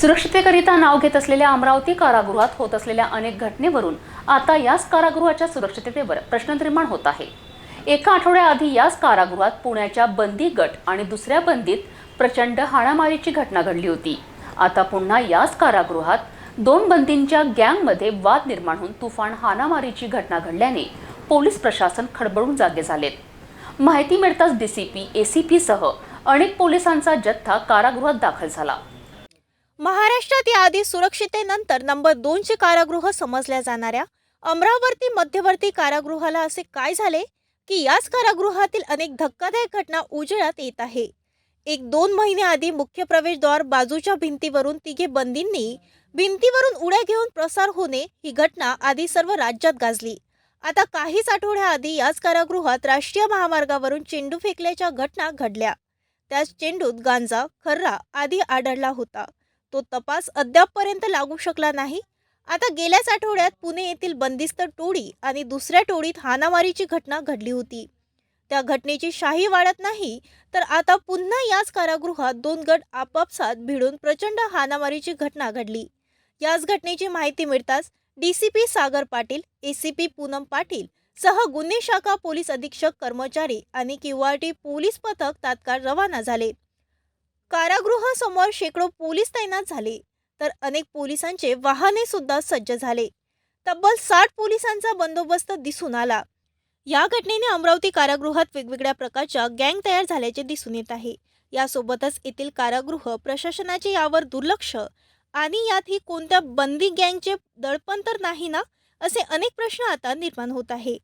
सुरक्षितेकरिता नाव घेत असलेल्या अमरावती कारागृहात होत असलेल्या अनेक घटनेवरून आता याच कारागृहाच्या सुरक्षिततेवर प्रश्न निर्माण होत आहे. एका आठवड्याआधी याच कारागृहात पुण्याच्या बंदी गट आणि दुसऱ्या बंदीत प्रचंड हाणामारीची घटना घडली होती. आता पुन्हा याच कारागृहात दोन बंदींच्या गँगमध्ये वाद निर्माण होऊन तुफान हाणामारीची घटना घडल्याने पोलीस प्रशासन खडबडून जागे झालेत माहिती मिळताच डीसीपी सी पीसह अनेक पोलिसांचा जथ्था कारागृहात दाखल झाला. महाराष्ट्रात याआधी सुरक्षितेनंतर नंबर दोनचे कारागृह समजल्या जाणाऱ्या. अमरावती मध्यवर्ती कारागृहाला असे काय झाले? की याच कारागृहातील अनेक धक्कादायक घटना उजेडात येत आहे. एक दोन महिने आधी मुख्य प्रवेशद्वार बाजूच्या भिंतीवरून तिघे बंदींनी भिंतीवरून उड्या घेऊन प्रसार होणे ही घटना आधी सर्व राज्यात गाजली. आता काहीच आठवड्याआधी याच कारागृहात राष्ट्रीय महामार्गावरून चेंडू फेकल्याच्या घटना घडल्या. त्याच चेंडूत गांजा खर्रा आदी आढळला होता. तो तपास अद्यापपर्यंत लागू शकला नाही. आता गेल्याच आठवड्यात पुणे येथील बंदिस्त टोळी आणि दुसऱ्या टोळीत हानामारीची घटना घडली होती. त्या घटनेची शाही वाढत नाही तर आता पुन्हा याच कारागृहात दोन गट आपापसात भिडून प्रचंड हाणामारीची घटना घडली. याच घटनेची माहिती मिळताच डीसीपी सागर पाटील एसीपी पूनम पाटील सह गुन्हे शाखा पोलीस अधीक्षक कर्मचारी आणि किवाटी पोलीस पथक तात्काळ रवाना झाले. कारागृहासमोर शेकडो पोलीस तैनात झाले तर अनेक पोलिसांचे वाहने सुद्धा सज्ज झाले. तब्बल साठ पोलिसांचा बंदोबस्त दिसून आला. या घटनेने अमरावती कारागृहात वेगवेगळ्या प्रकारच्या गँग तयार झाल्याचे दिसून येत आहे. यासोबतच येथील कारागृह प्रशासनाचे यावर दुर्लक्ष आणि यात ही कोणत्या बंदी गँगचे दडपण तर नाही ना असे अनेक प्रश्न आता निर्माण होत आहे.